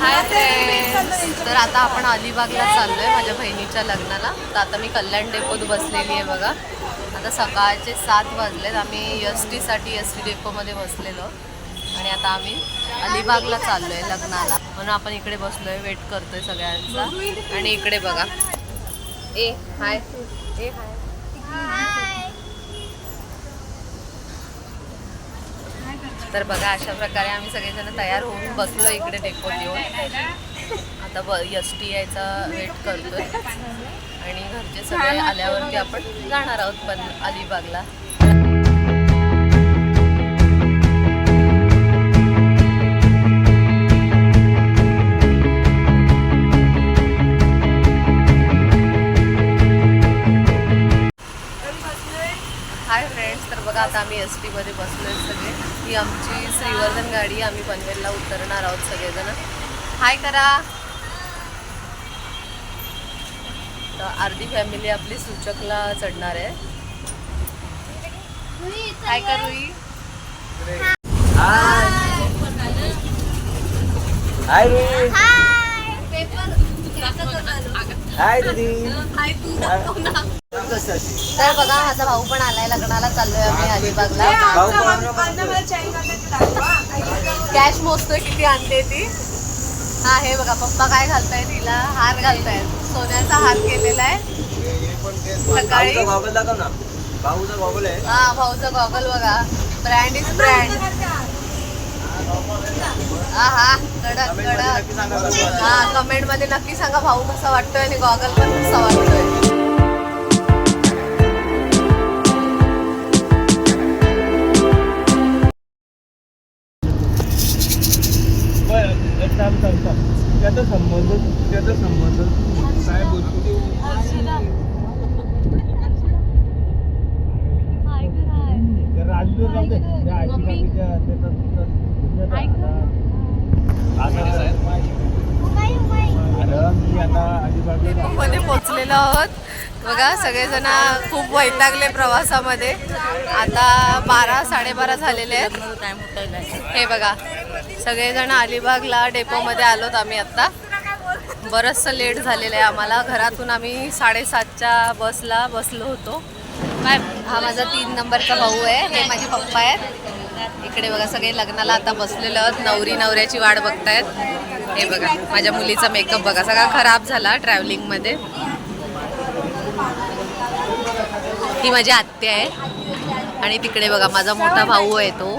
Hi friends तर आता आपण अलिबागला चाललो आहे माझ्या बहिणीच्या लग्नाला. तर आता मी कल्याण डेपोत बसलेली आहे बघा. आता सकाळचे सात वाजलेत. आम्ही एस टीसाठी एस टी डेपोमध्ये बसलेलो. आणि आता आम्ही अलिबागला चाललो आहे लग्नाला. म्हणून आपण इकडे बसलो आहे वेट करतो आहे सगळ्यांचा. आणि इकडे बघा. ए हाय. ए हाय. तर बघा अशा प्रकारे आम्ही सगळेजण तयार होऊन बसलो इकडे डेपोत येऊन. आता ब एस टी यायचा वेट करतोय. आणि घरचे सगळे आल्यावरती आपण जाणार आहोत पण अलिबागला. हाय फ्रेंड्स तर बघा आता आम्ही एस टीमध्ये बसलोय सगळे. ही आमची श्रीवर्धन गाडी आम्ही पनवेलला उतरणार आहोत सगळेजण. हाय करा. तर अर्धी फॅमिली आपली सूचकला चढणार आहे. हाय करूई हाय. हाय दीदी. तर बघा माझा भाऊ पण आलाय लग्नाला चाललोय आम्ही अलिबागला. कॅश मोजतोय किती आणते ती? हा हे बघा पप्पा काय घालताय तिला हार घालतायत. सोन्याचा हार केलेला आहे. सकाळी. भाऊचा गॉगल दाखव ना. भाऊचा गॉगल आहे. हा भाऊचा गॉगल बघा. ब्रँड इज ब्रँड हा हा. कडक कमेंटमध्ये कडक. नक्की सांगा कसं वाटलं. हा कमेंटमध्ये नक्की सांगा. भाऊ कसा वाटतोय आणि गॉगल पण कसा वाटतोय? त्याचा संबंध त्याचा संबंध काय बोलतो? ते राजदूत राहू दे. त्या आजी काकीच्या त्याचा- त्याचा- अरे मी आता अलिबागला मध्ये पोचलेलो आहोत. बघा सगळेजण खूप वैतागले प्रवासामध्ये. आता बारा साडेबारा झालेले आहेत. हे बघा सगळेजण अलिबागला डेपोमध्ये आलोत आम्ही आत्ता बरंचसं लेट झालेलं आहे आम्हाला. घरातून आम्ही साडेसातच्या बसला बसलो होतो. काय हा माझा तीन नंबरचा भाऊ आहे. हे माझे पप्पा आहेत. इकडे बघा सगळे लग्नाला आता बसलेलो आहोत. नवरी नवऱ्याची वाट बघतायत. हे बघा माझ्या मुलीचा मेकअप बघा. सगळा खराब झाला ट्रॅव्हलिंगमध्ये ही माझी आत्या आहे. आणि तिकडे बघा माझा मोठा भाऊ आहे तो.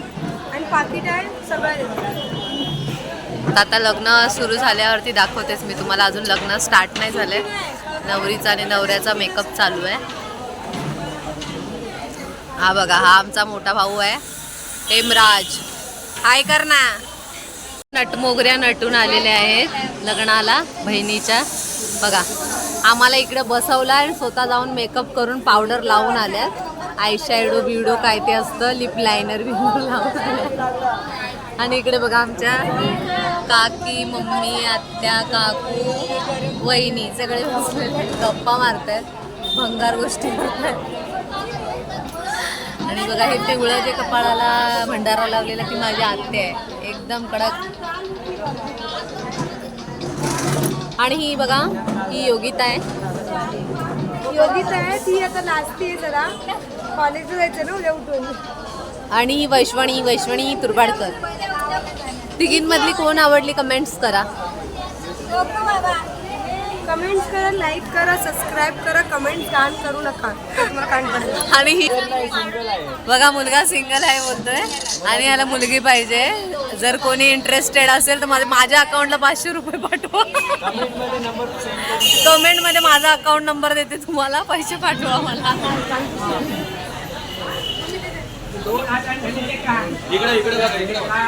आता लग्न सुरू झाल्यावरती दाखवतेच मी तुम्हाला. अजून लग्न स्टार्ट नाही झालंय नवरीचा आणि नवऱ्याचा मेकअप चालू आहे. हा बघा हा आमचा मोठा भाऊ आहे. हेमराज. हाय कर ना नटमोगऱ्या नटून आलेल्या आहेत लग्नाला बहिणीच्या. बघा. आम्हाला इकडे बसवलं आणि स्वतः जाऊन मेकअप करून पावडर लावून आल्यात आयशॅडो बिवडो काय ते असतं लिप लायनर बिवडो लावून आल्यात आणि इकडे बघा आमच्या काकी मम्मी आत्या काकू वहिनी सगळे बसलेले आहेत, गप्पा आहेत भंगार गोष्टी आणि बघा हे पिवळं जे कपाळाला भंडारा लावलेला ती माझी आत्या आहे. एकदम कडक. आणि ही बघा ही योगिता आहे. योगीच आहे ती आता नाचतीये जरा. कॉलेजला जायचं ना उद्या उठून. आणि ही वैश्वणी वैश्वणी तुरबाडकर. तिघींमधली कोण आवडली कमेंट्स करा. कमेंट्स करा लाईक करा सबस्क्राईब करा कमेंट घाण करू नका. तुम्हाला कान आणि ही बघा मुलगा सिंगल आहे बोलतोय. आणि याला मुलगी पाहिजे. जर कोणी इंटरेस्टेड असेल तर माझ्या माझ्या अकाउंटला पाचशे रुपये पाठवा. कमेंटमध्ये माझा अकाउंट नंबर देते. तुम्हाला पैसे पाठवा मला. इकडे इकडे इकडे बघा.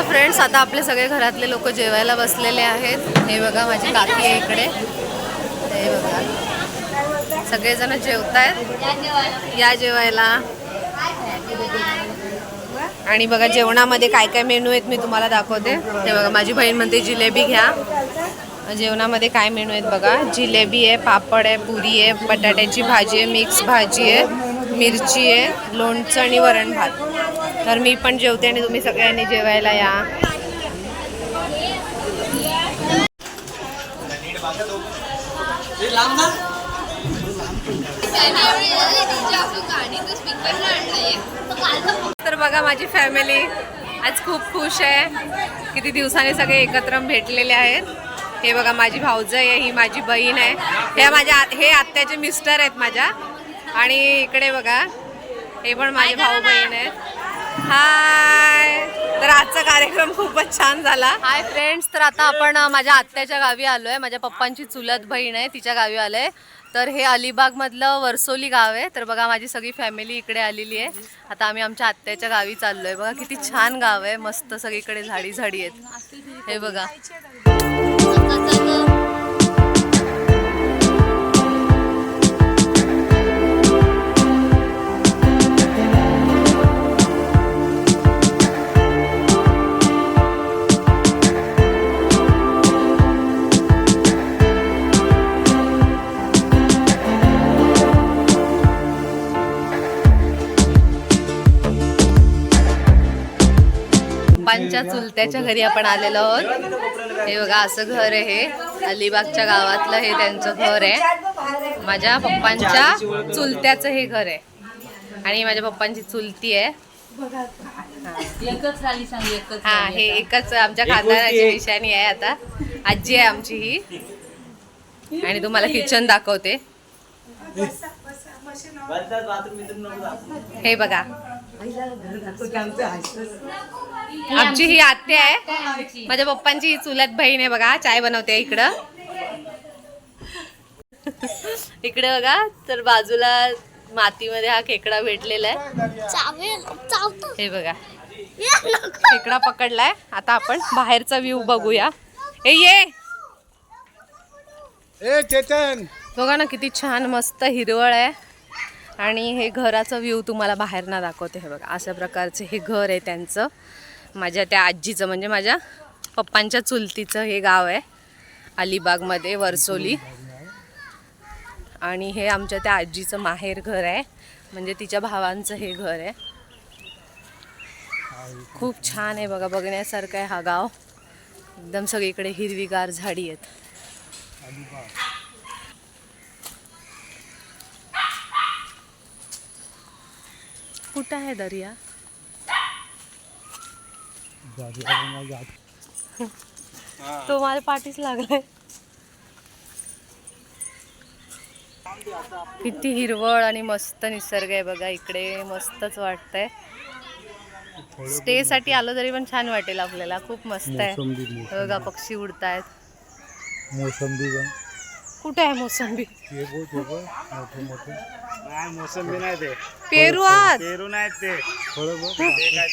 बघा फ्रेंड्स आता आपले सगळे घरातले लोक जेवायला बसलेले आहेत. हे बघा माझी काकी आहे इकडे. हे बघा. सगळेजण जेवत आहेत या जेवायला. आणि बघा जेवणामध्ये काय काय मेनू आहेत मी तुम्हाला दाखवते. हे बघा माझी बहीण म्हणते जिलेबी घ्या. जेवणामध्ये काय मेनू आहेत बघा? जिलेबी आहे पापड आहे पुरी आहे बटाट्याची भाजी आहे मिक्स भाजी आहे. मिरची आहे लोणचं आणि वरण भात. तर मी पण जेवते आणि तुम्ही सगळ्यांनी जेवायला या. तर बघा माझी फॅमिली आज खूप खुश आहे. किती दिवसांनी सगळे एकत्र भेटलेले आहेत. हे बघा माझी भाऊज आहे ही माझी बहीण आहे. हे माझ्या आ- हे आत्याचे मिस्टर आहेत माझ्या. आणि इकडे बघा हे पण माझे भाऊ बहीण आहेत. हाय. तर आजचा कार्यक्रम खूपच छान झाला. हाय फ्रेंड्स तर आता आपण माझ्या आत्याच्या गावी आलोय. माझ्या पप्पांची चुलत बहीण आहे तिच्या गावी आलोय. तर हे अलिबाग मधलं वर्सोली गाव आहे. तर बघा माझी सगळी फॅमिली इकडे आलेली आहे. आता आम्ही आमच्या आत्याच्या गावी चाललोय. बघा किती छान गाव आहे. मस्त सगळीकडे झाडी झाडी आहेत. हे बघा. पप्पांच्या चुलत्याच्या घरी आपण आलेलो आहोत. हे बघा असं घर आहे हे. अलिबागच्या गावातलं हे त्यांचं घर आहे. माझ्या पप्पांच्या चुलत्याचं हे घर आहे. आणि माझ्या पप्पांची चुलती आहे. हा हे एकच आमच्या खानदानाची निशाणी आहे आता. आजी आहे आमची ही. आणि तुम्हाला किचन दाखवते. हे बघा. आमची ही आत्या आहे. माझ्या पप्पांची ही चुलत बहीण आहे बघा चाय बनवते इकडं. इकडे बघा तर बाजूला मातीमध्ये हा खेकडा भेटलेला आहे. हे बघा. खेकडा पकडलाय. आता आपण बाहेरचा व्ह्यू बघूया. ए ये. ए चेतन. बघा ना किती छान मस्त हिरवळ आहे. आणि हे घराचं व्ह्यू तुम्हाला बाहेर ना दाखवते. हे बघा अशा प्रकारचे हे घर आहे त्यांचं. माझ्या त्या आजीचं म्हणजे माझ्या पप्पांच्या चुलतीचं हे गाव आहे अलिबागमध्ये वर्सोली. आणि हे आमच्या त्या आजीचं माहेर घर आहे म्हणजे तिच्या भावांचं हे घर आहे. खूप छान आहे बघा बघण्यासारखं आहे हा गाव. एकदम सगळीकडे हिरवीगार झाडी आहेत. कुठं आहे दर्या? तो माझ्या पाठीच लागलाय. किती हिरवळ आणि मस्त निसर्ग आहे बघा इकडे मस्तच वाटतंय. स्टे साठी आलो तरी पण छान वाटेल आपल्याला खूप मस्त आहे. मोसंबी, हे बघा पक्षी उडतायत. मोसंबी कुठे आहे मोसंबी? मोसंबी नाही ते. पेरू आहात पेरू नाही ते ते काय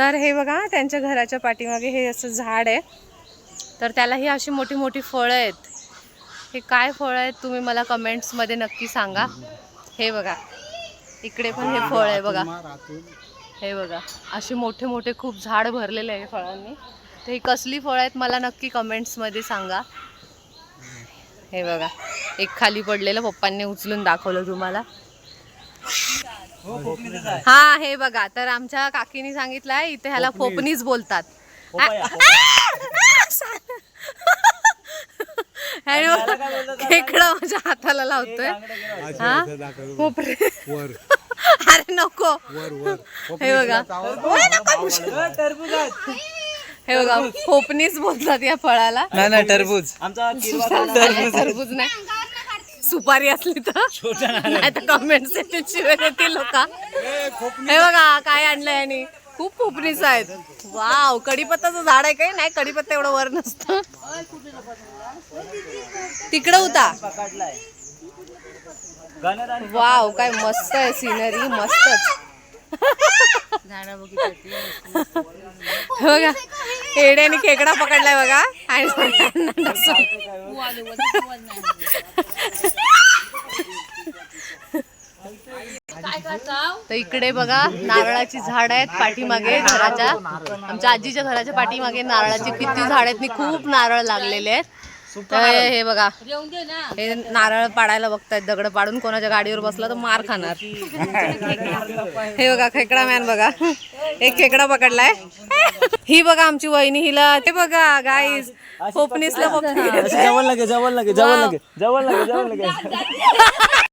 तर हे बघा त्यांच्या घराच्या पाठीमागे हे असं झाड आहे. तर त्याला ही अशी मोठी मोठी फळं आहेत. हे काय फळं आहेत तुम्ही मला कमेंट्समध्ये नक्की सांगा. हे बघा इकडे पण हे फळ आहे बघा. हे बघा असे मोठे मोठे खूप झाड भरलेले आहे फळांनी. तर ही कसली फळं आहेत मला नक्की कमेंट्समध्ये सांगा. हे बघा एक खाली पडलेलं पप्पांनी उचलून दाखवलं तुम्हाला. हा हे बघा तर आमच्या काकीने सांगितलंय इथे ह्याला फोपनीच बोलतात. ह्याने बघा, खेकडा माझ्या हाताला लावतोय. हा? कोपरे. अरे नको. हे बघा. हे बघा फोपनीच बोलतात या फळाला. नाही नाही टरबूज. टरबूज नाही. सुपारी असली तर. नाही तर कमेंट्स येतील शिवाय देतील लोक. हे बघा काय आणलंय यांनी. खूप पोपणीच आहेत. वाव कडीपत्ताचं झाड आहे काय नाही कडीपत्ता एवढं वर नसतं. तिकडं होता. वाव काय मस्त आहे सिनरी मस्तच. बघा एड्याने खेकडा पकडलाय बघा. आणि तर इकडे बघा नारळाची झाड आहेत पाठीमागे घराच्या. आमच्या आजीच्या घराच्या पाठीमागे नारळाची किती झाड आहेत मी खूप नारळ लागलेले आहेत. तर हे बघा. हे नारळ पाडायला बघतायत दगड पाडून कोणाच्या गाडीवर बसला तर मार खाणार. हे बघा खेकडा मॅन बघा. एक खेकडा पकडलाय. ही बघा आमची वहिनी हिला ते बघा गाईस पोपनीसला पोपनी जवळ लागे जवळ लागे जवळ लागे जवळ लागे जवळ लागे.